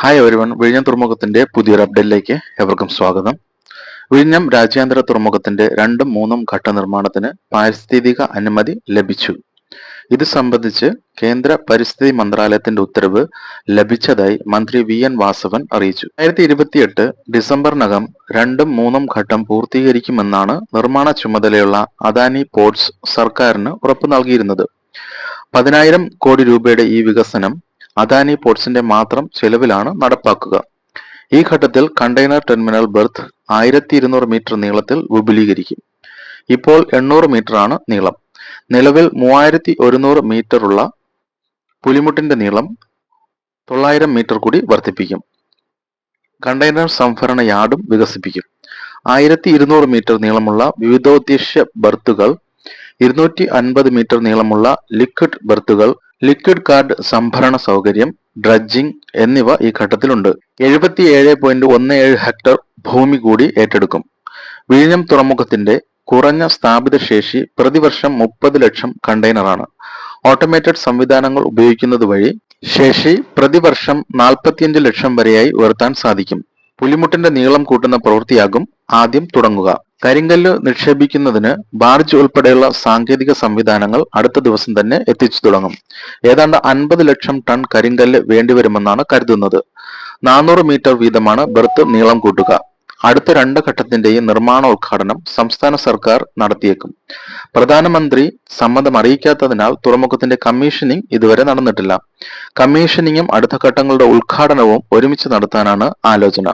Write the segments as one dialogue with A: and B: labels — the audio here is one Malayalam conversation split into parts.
A: ഹായ് എവരിവൺ വിഴിഞ്ഞം തുറമുഖത്തിന്റെ പുതിയൊരു അപ്ഡേറ്റിലേക്ക് എവർക്കും സ്വാഗതം. വിഴിഞ്ഞം രാജ്യാന്തര തുറമുഖത്തിന്റെ രണ്ടും മൂന്നും ഘട്ട നിർമ്മാണത്തിന് പാരിസ്ഥിതിക അനുമതി ലഭിച്ചു. ഇത് സംബന്ധിച്ച് കേന്ദ്ര പരിസ്ഥിതി മന്ത്രാലയത്തിന്റെ ഉത്തരവ് ലഭിച്ചതായി മന്ത്രി വി എൻ വാസവൻ അറിയിച്ചു. രണ്ടായിരത്തി ഇരുപത്തിയെട്ട് ഡിസംബറിനകം രണ്ടും മൂന്നും ഘട്ടം പൂർത്തീകരിക്കുമെന്നാണ് നിർമ്മാണ ചുമതലയുള്ള അദാനി പോർട്സ് സർക്കാരിന് ഉറപ്പു നൽകിയിരുന്നത്. പതിനായിരം കോടി രൂപയുടെ ഈ വികസനം അദാനി പോർട്സിന്റെ മാത്രം ചെലവിലാണ് നടപ്പാക്കുക. ഈ ഘട്ടത്തിൽ കണ്ടെയ്നർ ടെർമിനൽ ബെർത്ത് ആയിരത്തി ഇരുന്നൂറ് മീറ്റർ നീളത്തിൽ വിപുലീകരിക്കും. ഇപ്പോൾ എണ്ണൂറ് മീറ്റർ ആണ് നീളം. നിലവിൽ മൂവായിരത്തി ഒരുന്നൂറ് മീറ്റർ ഉള്ള പുലിമുട്ടിന്റെ നീളം തൊള്ളായിരം മീറ്റർ കൂടി വർദ്ധിപ്പിക്കും. കണ്ടെയ്നർ സംഭരണ യാർഡും വികസിപ്പിക്കും. ആയിരത്തി ഇരുന്നൂറ് മീറ്റർ നീളമുള്ള വിവിധോദ്ദേശ്യ ബർത്തുകൾ ഇരുന്നൂറ്റി അൻപത് മീറ്റർ നീളമുള്ള ലിക്വിഡ് ബർത്തുകൾ ലിക്വിഡ് കാർഡ് സംഭരണ സൗകര്യം ഡ്രഡ്ജിംഗ് എന്നിവ ഈ ഘട്ടത്തിലുണ്ട്. എഴുപത്തിയേഴ് പോയിന്റ് ഒന്ന് ഏഴ് ഹെക്ടർ ഭൂമി കൂടി ഏറ്റെടുക്കും. വിഴിഞ്ഞം തുറമുഖത്തിന്റെ കുറഞ്ഞ സ്ഥാപിത ശേഷി പ്രതിവർഷം മുപ്പത് ലക്ഷം കണ്ടെയ്നറാണ്. ഓട്ടോമേറ്റഡ് സംവിധാനങ്ങൾ ഉപയോഗിക്കുന്നത് വഴി ശേഷി പ്രതിവർഷം നാൽപ്പത്തിയഞ്ച് ലക്ഷം വരെയായി ഉയർത്താൻ സാധിക്കും. പുലിമുട്ടിന്റെ നീളം കൂട്ടുന്ന പ്രവൃത്തിയാകും ആദ്യം തുടങ്ങുക. കരിങ്കല്ല് നിക്ഷേപിക്കുന്നതിന് ബാർജ് ഉൾപ്പെടെയുള്ള സാങ്കേതിക സംവിധാനങ്ങൾ അടുത്ത ദിവസം തന്നെ എത്തിച്ചു തുടങ്ങും. ഏതാണ്ട് അൻപത് ലക്ഷം ടൺ കരിങ്കല്ല് വേണ്ടിവരുമെന്നാണ് കരുതുന്നത്. നാനൂറ് മീറ്റർ വീതമാണ് ബെർത്ത് നീളം കൂട്ടുക. അടുത്ത രണ്ട് ഘട്ടത്തിന്റെയും നിർമ്മാണോദ്ഘാടനം സംസ്ഥാന സർക്കാർ നടത്തിയേക്കും. പ്രധാനമന്ത്രി സമ്മതം അറിയിക്കാത്തതിനാൽ തുറമുഖത്തിന്റെ കമ്മീഷനിങ് ഇതുവരെ നടന്നിട്ടില്ല. കമ്മീഷനിങ്ങും അടുത്ത ഘട്ടങ്ങളുടെ ഉദ്ഘാടനവും ഒരുമിച്ച് നടത്താനാണ് ആലോചന.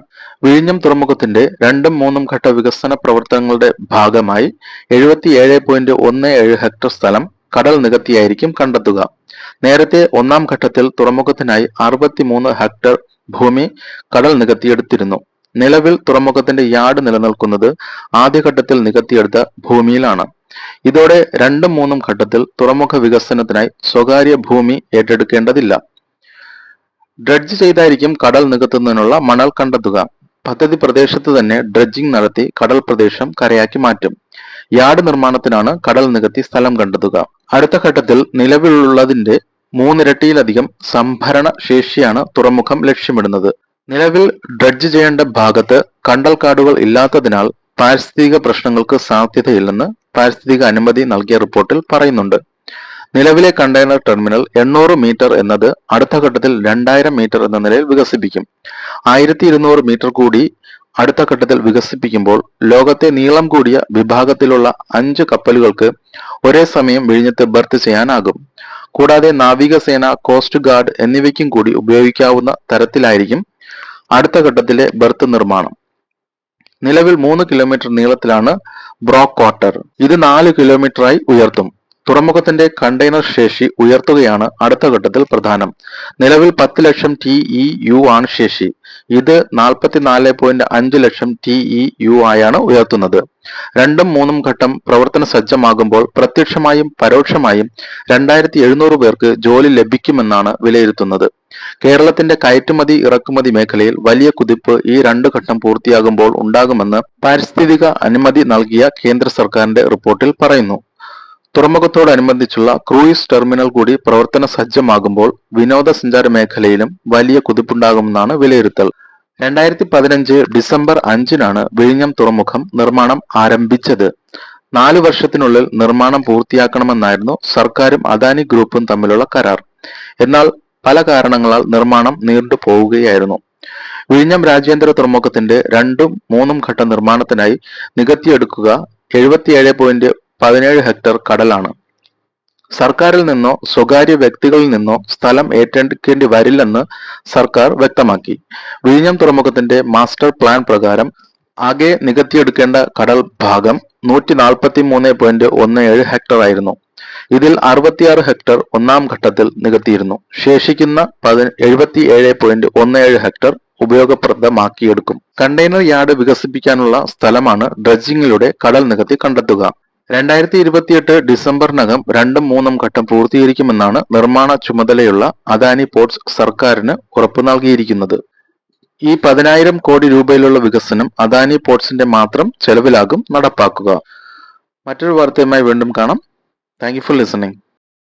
A: വിഴിഞ്ഞം തുറമുഖത്തിന്റെ രണ്ടും മൂന്നും ഘട്ട വികസന പ്രവർത്തനങ്ങളുടെ ഭാഗമായി എഴുപത്തിയേഴ് പോയിന്റ് ഒന്ന് ഏഴ് ഹെക്ടർ സ്ഥലം കടൽ നികത്തിയായിരിക്കും കണ്ടെത്തുക. നേരത്തെ ഒന്നാം ഘട്ടത്തിൽ തുറമുഖത്തിനായി അറുപത്തിമൂന്ന് ഹെക്ടർ ഭൂമി കടൽ നികത്തിയെടുത്തിരുന്നു. നിലവിൽ തുറമുഖത്തിന്റെ യാർഡ് നിലനിൽക്കുന്നത് ആദ്യഘട്ടത്തിൽ നികത്തിയെടുത്ത ഭൂമിയിലാണ്. ഇതോടെ രണ്ടും മൂന്നും ഘട്ടത്തിൽ തുറമുഖ വികസനത്തിനായി സ്വകാര്യ ഭൂമി ഏറ്റെടുക്കേണ്ടതില്ല. ഡ്രഡ്ജ് ചെയ്തായിരിക്കും കടൽ നികത്തുന്നതിനുള്ള മണൽ കണ്ടെത്തുക. പദ്ധതി പ്രദേശത്ത് തന്നെ ഡ്രഡ്ജിംഗ് നടത്തി കടൽ പ്രദേശം കരയാക്കി മാറ്റും. യാർഡ് നിർമ്മാണത്തിനാണ് കടൽ നികത്തി സ്ഥലം കണ്ടെത്തുക. അടുത്ത ഘട്ടത്തിൽ നിലവിലുള്ളതിന്റെ മൂന്നിരട്ടിയിലധികം സംഭരണ ശേഷിയാണ് തുറമുഖം ലക്ഷ്യമിടുന്നത്. നിലവിൽ ഡ്രഡ്ജ് ചെയ്യേണ്ട ഭാഗത്ത് കണ്ടൽക്കാടുകൾ ഇല്ലാത്തതിനാൽ പാരിസ്ഥിതിക പ്രശ്നങ്ങൾക്ക് സാധ്യതയില്ലെന്ന് പാരിസ്ഥിതിക അനുമതി നൽകിയ റിപ്പോർട്ടിൽ പറയുന്നുണ്ട്. നിലവിലെ കണ്ടെയ്നർ ടെർമിനൽ എണ്ണൂറ് മീറ്റർ എന്നത് അടുത്ത ഘട്ടത്തിൽ രണ്ടായിരം മീറ്റർ എന്ന നിലയിൽ വികസിപ്പിക്കും. ആയിരത്തി ഇരുന്നൂറ് മീറ്റർ കൂടി അടുത്ത ഘട്ടത്തിൽ വികസിപ്പിക്കുമ്പോൾ ലോകത്തെ നീളം കൂടിയ വിഭാഗത്തിലുള്ള അഞ്ച് കപ്പലുകൾക്ക് ഒരേ സമയം വിഴിഞ്ഞത്ത് ബർത്ത് ചെയ്യാനാകും. കൂടാതെ നാവികസേന കോസ്റ്റ് ഗാർഡ് എന്നിവയ്ക്കും കൂടി ഉപയോഗിക്കാവുന്ന തരത്തിലായിരിക്കും അടുത്ത ഘട്ടത്തിലെ ബർത്ത് നിർമ്മാണം. നിലവിൽ മൂന്ന് കിലോമീറ്റർ നീളത്തിലാണ് ബ്രോക്ക് ക്വാർട്ടർ. ഇത് നാല് കിലോമീറ്ററായി ഉയർത്തും. തുറമുഖത്തിന്റെ കണ്ടെയ്നർ ശേഷി ഉയർത്തുകയാണ് അടുത്ത ഘട്ടത്തിൽ പ്രധാനം. നിലവിൽ പത്ത് ലക്ഷം ടി ഇ യു ആണ് ശേഷി. ഇത് നാൽപ്പത്തിനാല് പോയിന്റ് അഞ്ച് ലക്ഷം ടി ഇ യു ആയാണ് ഉയർത്തുന്നത്. രണ്ടും മൂന്നും ഘട്ടം പ്രവർത്തന സജ്ജമാകുമ്പോൾ പ്രത്യക്ഷമായും പരോക്ഷമായും രണ്ടായിരത്തി എഴുന്നൂറ് പേർക്ക് ജോലി ലഭിക്കുമെന്നാണ് വിലയിരുത്തുന്നത്. കേരളത്തിന്റെ കയറ്റുമതി ഇറക്കുമതി മേഖലയിൽ വലിയ കുതിപ്പ് ഈ രണ്ടു ഘട്ടം പൂർത്തിയാകുമ്പോൾ ഉണ്ടാകുമെന്ന് പാരിസ്ഥിതിക അനുമതി നൽകിയ കേന്ദ്ര സർക്കാരിന്റെ റിപ്പോർട്ടിൽ പറയുന്നു. തുറമുഖത്തോടനുബന്ധിച്ചുള്ള ക്രൂയിസ് ടെർമിനൽ കൂടി പ്രവർത്തന സജ്ജമാകുമ്പോൾ വിനോദസഞ്ചാര മേഖലയിലും വലിയ കുതിപ്പുണ്ടാകുമെന്നാണ് വിലയിരുത്തൽ. രണ്ടായിരത്തി പതിനഞ്ച് ഡിസംബർ അഞ്ചിനാണ് വിഴിഞ്ഞം തുറമുഖം നിർമ്മാണം ആരംഭിച്ചത്. നാലു വർഷത്തിനുള്ളിൽ നിർമ്മാണം പൂർത്തിയാക്കണമെന്നായിരുന്നു സർക്കാരും അദാനി ഗ്രൂപ്പും തമ്മിലുള്ള കരാർ. എന്നാൽ പല കാരണങ്ങളാൽ നിർമ്മാണം നീണ്ടു പോവുകയായിരുന്നു. വിഴിഞ്ഞം രാജ്യാന്തര തുറമുഖത്തിന്റെ രണ്ടും മൂന്നും ഘട്ട നിർമ്മാണത്തിനായി നികത്തിയെടുക്കുക എഴുപത്തിയേഴ് പോയിന്റ് പതിനേഴ് ഹെക്ടർ കടലാണ്. സർക്കാരിൽ നിന്നോ സ്വകാര്യ വ്യക്തികളിൽ നിന്നോ സ്ഥലം ഏറ്റെടുക്കേണ്ടി വരില്ലെന്ന് സർക്കാർ വ്യക്തമാക്കി. വിഴിഞ്ഞം തുറമുഖത്തിന്റെ മാസ്റ്റർ പ്ലാൻ പ്രകാരം ആകെ നികത്തിയെടുക്കേണ്ട കടൽ ഭാഗം നൂറ്റി നാൽപ്പത്തി മൂന്ന് പോയിന്റ് ഒന്ന് ഏഴ് ഹെക്ടർ ആയിരുന്നു. ഇതിൽ അറുപത്തിയാറ് ഹെക്ടർ ഒന്നാം ഘട്ടത്തിൽ നികത്തിയിരുന്നു. ശേഷിക്കുന്ന പതി എഴുപത്തി ഏഴ് പോയിന്റ് ഒന്ന് ഏഴ് ഹെക്ടർ ഉപയോഗപ്രദമാക്കിയെടുക്കും. കണ്ടെയ്നർ യാർഡ് വികസിപ്പിക്കാനുള്ള സ്ഥലമാണ് ഡ്രഡ്ജിങ്ങിലൂടെ കടൽ നികത്തി കണ്ടെത്തുക. രണ്ടായിരത്തി ഇരുപത്തിയെട്ട് ഡിസംബറിനകം രണ്ടും മൂന്നും ഘട്ടം പൂർത്തീകരിക്കുമെന്നാണ് നിർമ്മാണ ചുമതലയുള്ള അദാനി പോർട്സ് സർക്കാരിന് ഉറപ്പു നൽകിയിരിക്കുന്നത്. ഈ പതിനായിരം കോടി രൂപയിലുള്ള വികസനം അദാനി പോർട്സിന്റെ മാത്രം ചെലവിലാകും നടപ്പാക്കുക. മറ്റൊരു വാർത്തയുമായി വീണ്ടും കാണാം. Thank you for listening